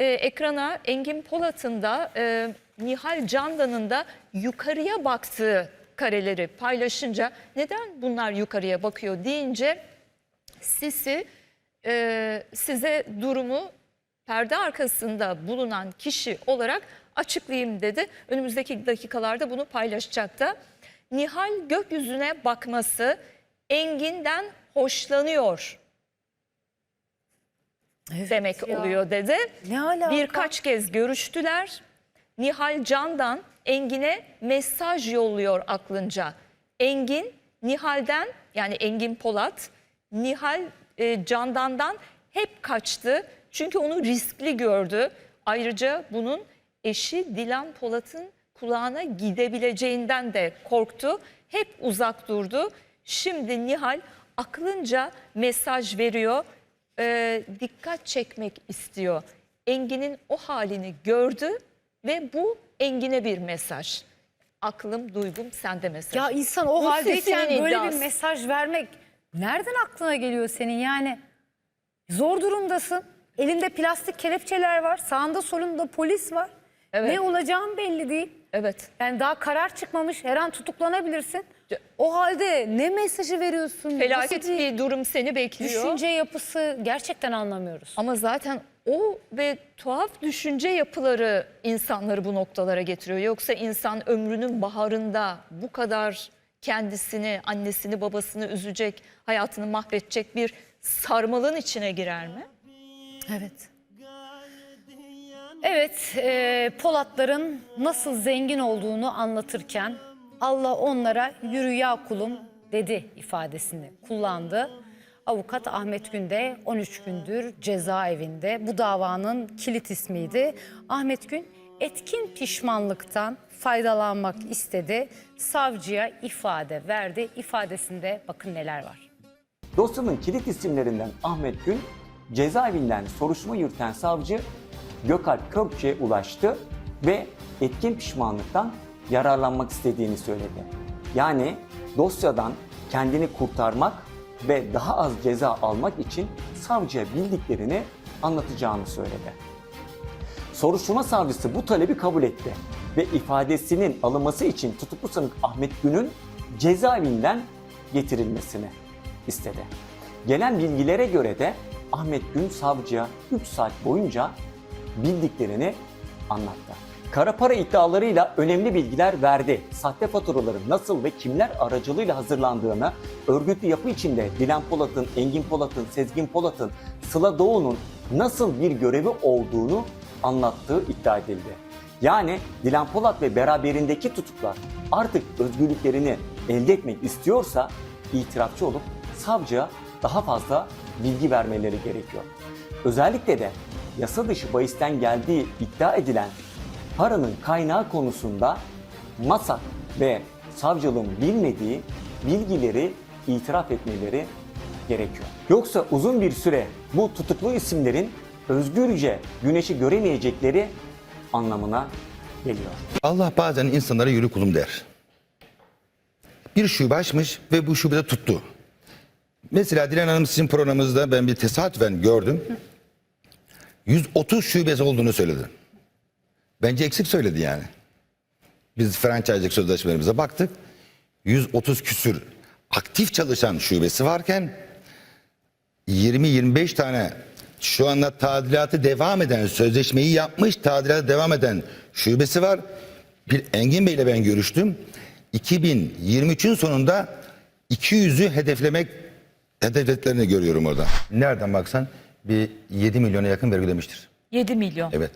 e, ekrana Engin Polat'ın da e, Nihal Candan'ın da yukarıya baktığı kareleri paylaşınca neden bunlar yukarıya bakıyor deyince Sisi e, size durumu perde arkasında bulunan kişi olarak açıklayayım dedi. Önümüzdeki dakikalarda bunu paylaşacak da. Nihal gökyüzüne bakması Engin'den hoşlanıyor demek ya. oluyor dedi. Ne alaka? Birkaç kez görüştüler. Nihal Candan Engin'e mesaj yolluyor aklınca. Engin Nihal'den yani Engin Polat Nihal e, Candan'dan hep kaçtı. Çünkü onu riskli gördü. Ayrıca bunun eşi Dilan Polat'ın kulağına gidebileceğinden de korktu. Hep uzak durdu. Şimdi Nihal aklınca mesaj veriyor. E, dikkat çekmek istiyor. Engin'in o halini gördü ve bu Engin'e bir mesaj. Aklım, duygum sende mesaj. Ya insan o Bu haldeyken sesinin böyle iddiası. bir mesaj vermek nereden aklına geliyor senin yani? Zor durumdasın. Elinde plastik kelepçeler var. Sağında solunda polis var. Evet. Ne olacağın belli değil. Evet. Yani daha karar çıkmamış. Her an tutuklanabilirsin. O halde ne mesajı veriyorsun? Felaket Nasıl bir durum seni bekliyor. düşünce yapısı gerçekten anlamıyoruz. Ama zaten o ve tuhaf düşünce yapıları insanları bu noktalara getiriyor. Yoksa insan ömrünün baharında bu kadar kendisini, annesini, babasını üzecek, hayatını mahvedecek bir sarmalın içine girer mi? Evet. Evet, e, Polatların nasıl zengin olduğunu anlatırken Allah onlara yürü ya kulum dedi ifadesini kullandı. Avukat Ahmet Gün de 13 gündür cezaevinde. Bu davanın kilit ismiydi. Ahmet Gün etkin pişmanlıktan faydalanmak istedi. Savcıya ifade verdi. İfadesinde bakın neler var. Dosyanın kilit isimlerinden Ahmet Gün, cezaevinden soruşturma yürüten savcı Gökalp Kökçe'ye ulaştı ve etkin pişmanlıktan yararlanmak istediğini söyledi. Yani dosyadan kendini kurtarmak ve daha az ceza almak için savcıya bildiklerini anlatacağını söyledi. Soruşturma savcısı bu talebi kabul etti ve ifadesinin alınması için tutuklu sanık Ahmet Gün'ün cezaevinden getirilmesini istedi. Gelen bilgilere göre de Ahmet Gün savcıya 3 saat boyunca bildiklerini anlattı. Kara para iddialarıyla önemli bilgiler verdi. Sahte faturaların nasıl ve kimler aracılığıyla hazırlandığını, örgütlü yapı içinde Dilan Polat'ın, Engin Polat'ın, Sezgin Polat'ın, Sıla Doğu'nun nasıl bir görevi olduğunu anlattığı iddia edildi. Yani Dilan Polat ve beraberindeki tutuklar artık özgürlüklerini elde etmek istiyorsa itirafçı olup savcıya daha fazla bilgi vermeleri gerekiyor. Özellikle de yasa dışı bahisten geldiği iddia edilen paranın kaynağı konusunda MASAK ve savcılığın bilmediği bilgileri itiraf etmeleri gerekiyor. Yoksa uzun bir süre bu tutuklu isimlerin özgürce güneşi göremeyecekleri anlamına geliyor. Allah bazen insanlara yürü kulum der. Bir şube açmış ve bu şubede tuttu. Mesela Dilan Hanım sizin programınızda ben bir tesadüfen gördüm. 130 şubesi olduğunu söyledi. Bence eksik söyledi yani. Biz franchise'lik sözleşmelerimize baktık. 130 küsür aktif çalışan şubesi varken 20-25 tane şu anda tadilatı devam eden, sözleşmeyi yapmış, tadilatı devam eden şubesi var. Bir Engin Bey ile ben görüştüm. 2023'ün sonunda 200'ü hedeflemek hedefletlerini görüyorum orada. Nereden baksan bir 7 milyona yakın vergi ödemiştir. 7 milyon. Evet.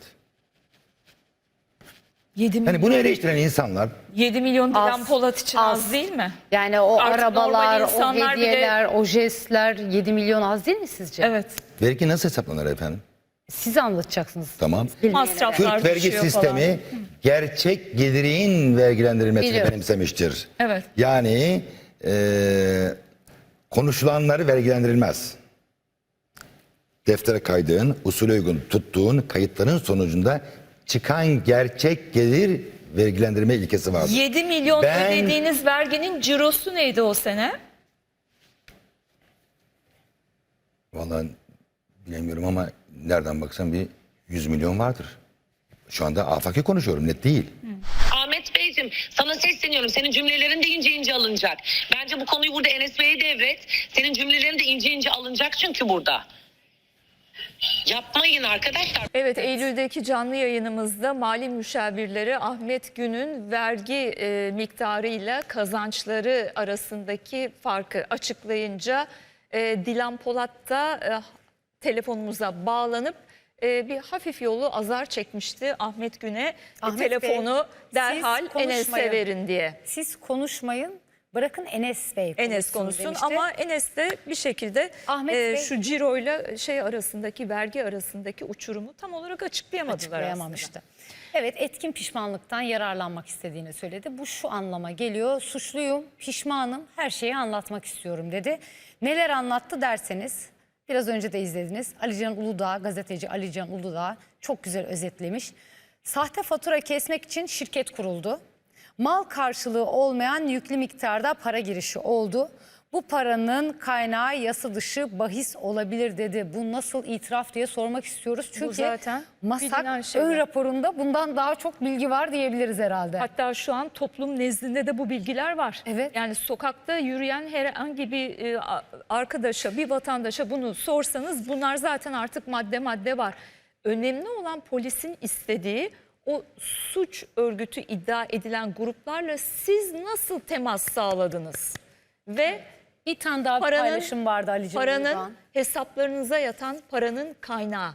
7 milyon. Yani bunu eleştiren insanlar 7 milyon Dilan Az, Polat için az, az. değil mi? Yani o Artık arabalar, normal o insanlar bile- hediyeler, o jestler 7 milyon az değil mi sizce? Evet. vergi nasıl hesaplanır efendim? Siz anlatacaksınız. Tamam. Masraflar Türk vergi düşüyor sistemi gerçek gelirin vergilendirilmesini Biliyorum. benimsemiştir. Evet. Yani eee konuşulanları vergilendirilmez. Deftere kaydığın, usule uygun tuttuğun kayıtların sonucunda çıkan gerçek gelir vergilendirme ilkesi vardır. 7 milyon Ben- ödediğiniz verginin cirosu neydi o sene? Vallahi bilemiyorum ama nereden baksan bir 100 milyon vardır. Şu anda afaki konuşuyorum net değil. Ahmet Beyciğim sana sesleniyorum. Senin cümlelerin de ince ince alınacak. Bence bu konuyu burada Enes Bey'e devret. Senin cümlelerin de ince ince alınacak çünkü burada. Yapmayın arkadaşlar. Evet, Eylül'deki canlı yayınımızda mali müşavirleri Ahmet Gün'ün vergi e, miktarıyla kazançları arasındaki farkı açıklayınca e, Dilan Polat da e, telefonumuza bağlanıp e, bir hafif yolu azar çekmişti Ahmet Gün'e E, Ahmet telefonu Bey, derhal konuşmayın. Enes'e verin diye. Siz konuşmayın bırakın Enes Bey konuşsun Enes konuşsun demişti. ama Enes de bir şekilde Ahmet e, Bey- şu ciroyla şey arasındaki vergi arasındaki uçurumu tam olarak açıklayamadılar açıklayamamıştı. Evet etkin pişmanlıktan yararlanmak istediğini söyledi. Bu şu anlama geliyor. Suçluyum, pişmanım, her şeyi anlatmak istiyorum dedi. Neler anlattı derseniz biraz önce de izlediniz. Alican Uludağ, gazeteci Alican Uludağ çok güzel özetlemiş. Sahte fatura kesmek için şirket kuruldu. Mal karşılığı olmayan yüklü miktarda para girişi oldu. Bu paranın kaynağı yasa dışı bahis olabilir dedi. Bu nasıl itiraf diye sormak istiyoruz. Çünkü zaten Masak ön raporunda bundan daha çok bilgi var diyebiliriz herhalde. Hatta şu an toplum nezdinde de bu bilgiler var. Evet. Yani sokakta yürüyen herhangi bir e, arkadaşa, bir vatandaşa bunu sorsanız bunlar zaten artık madde madde var. Önemli olan polisin istediği o suç örgütü iddia edilen gruplarla siz nasıl temas sağladınız? Ve bir tane daha bir paranın, paylaşım vardı Ali paranın hesaplarınıza yatan paranın kaynağı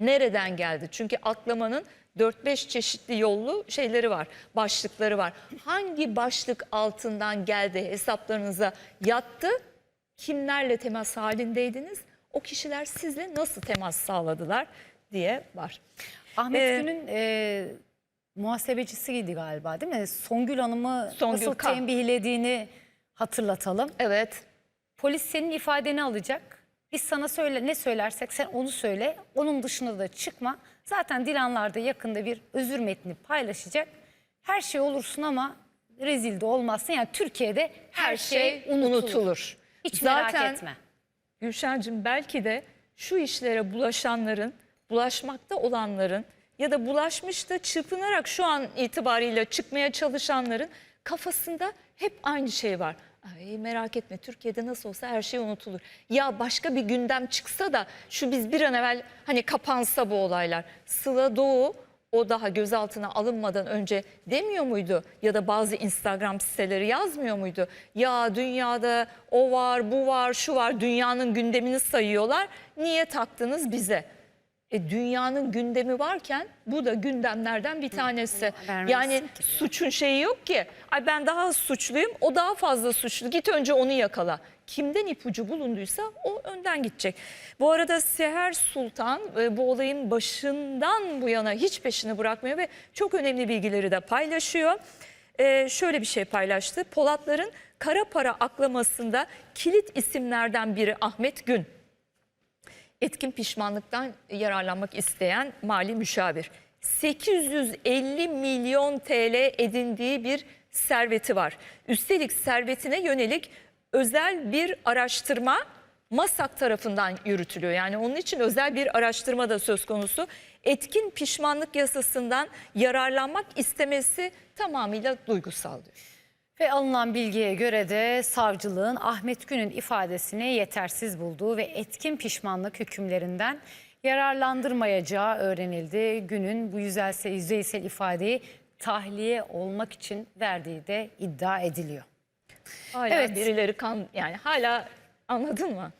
nereden geldi? Çünkü atlamanın 4-5 çeşitli yollu şeyleri var, başlıkları var. Hangi başlık altından geldi hesaplarınıza yattı? Kimlerle temas halindeydiniz? O kişiler sizle nasıl temas sağladılar diye var. Ahmet Ee, Gün'ün e, muhasebecisiydi galiba değil mi? Songül Hanım'ı Songül nasıl K. tembihlediğini hatırlatalım. Evet. Polis senin ifadeni alacak. Biz sana söyle ne söylersek sen onu söyle. Onun dışına da çıkma. Zaten Dilanlar da yakında bir özür metni paylaşacak. Her şey olursun ama rezil de olmazsın. Yani Türkiye'de her, şey, unutulur. Hiç merak Zaten etme. Gülşen'cim belki de şu işlere bulaşanların, bulaşmakta olanların ya da bulaşmış da çırpınarak şu an itibariyle çıkmaya çalışanların kafasında hep aynı şey var. Ay merak etme Türkiye'de nasıl olsa her şey unutulur. Ya başka bir gündem çıksa da şu biz bir an evvel hani kapansa bu olaylar. Sıla Doğu o daha gözaltına alınmadan önce demiyor muydu? Ya da bazı Instagram siteleri yazmıyor muydu? Ya dünyada o var, bu var, şu var. Dünyanın gündemini sayıyorlar. Niye taktınız bize? E, dünyanın gündemi varken bu da gündemlerden bir tanesi. vermezsin Yani ki. suçun şeyi yok ki. Ay ben daha suçluyum, o daha fazla suçlu. Git önce onu yakala. Kimden ipucu bulunduysa o önden gidecek. Bu arada Seher Sultan e, bu olayın başından bu yana hiç peşini bırakmıyor ve çok önemli bilgileri de paylaşıyor. E, şöyle bir şey paylaştı. Polatların kara para aklamasında kilit isimlerden biri Ahmet Gün etkin pişmanlıktan yararlanmak isteyen mali müşavir. 850 milyon TL edindiği bir serveti var. Üstelik servetine yönelik özel bir araştırma MASAK tarafından yürütülüyor. Yani onun için özel bir araştırma da söz konusu. Etkin pişmanlık yasasından yararlanmak istemesi tamamıyla duygusal diyor. Ve alınan bilgiye göre de savcılığın Ahmet Gün'ün ifadesini yetersiz bulduğu ve etkin pişmanlık hükümlerinden yararlandırmayacağı öğrenildi. Gün'ün bu yüzeysel, yüzeysel ifadeyi tahliye olmak için verdiği de iddia ediliyor. Hala Evet. birileri kan yani hala anladın mı?